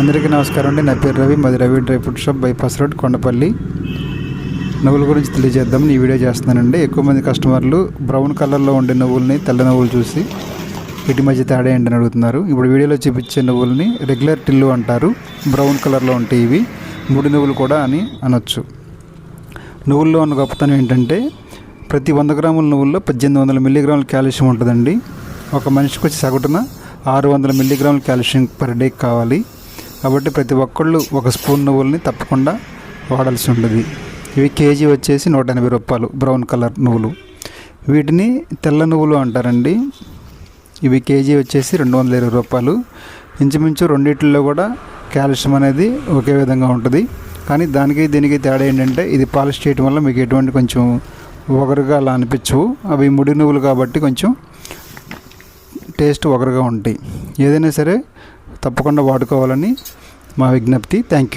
అందరికీ నమస్కారం అండి. నా పేరు రవి. మాది Ravi dry fruit shop bypass road Kondapalli. నువ్వుల గురించి తెలియజేద్దాం. ఈ వీడియో చేస్తున్నానండి. ఎక్కువ మంది కస్టమర్లు బ్రౌన్ కలర్లో ఉండే నువ్వుల్ని తెల్ల నువ్వులు చూసి వీటి మధ్య తేడా ఏంటని అడుగుతున్నారు. ఇప్పుడు వీడియోలో చూపించే నువ్వుల్ని రెగ్యులర్ టిల్లు అంటారు. బ్రౌన్ కలర్లో ఉంటాయి ఇవి. ముడి నువ్వులు కూడా అని అనొచ్చు. నువ్వుల్లో ఉన్న గొప్పతనం ఏంటంటే ప్రతి వంద గ్రాముల నువ్వుల్లో పద్దెనిమిది వందల మిల్లీగ్రాముల కాల్షియం ఉంటుందండి. ఒక మనిషికి వచ్చి సగటున ఆరు వందల మిల్లీగ్రాముల కాల్షియం పర్ డే కావాలి. కాబట్టి ప్రతి ఒక్కళ్ళు ఒక స్పూన్ నువ్వుల్ని తప్పకుండా వాడాల్సి ఉంటుంది ఇవి కేజీ వచ్చేసి నూట ఎనభై రూపాయలు బ్రౌన్ కలర్ నువ్వులు. వీటిని తెల్ల నువ్వులు అంటారండి. ఇవి కేజీ వచ్చేసి రెండు వందల ఇరవై రూపాయలు. ఇంచుమించు రెండిట్లో కూడా కాల్షియం అనేది ఒకే విధంగా ఉంటుంది. కానీ దానికి దీనికి తేడా ఏంటంటే ఇది పాలిష్ చేయడం వల్ల మీకు ఎటువంటి కొంచెం ఒగరుగా అలా అనిపించవు. అవి ముడి నువ్వులు కాబట్టి కొంచెం టేస్ట్ ఒగరుగా ఉంటాయి. ఏదైనా సరే తప్పకుండా వాడుకోవాలని మా విజ్ఞప్తి. Thank you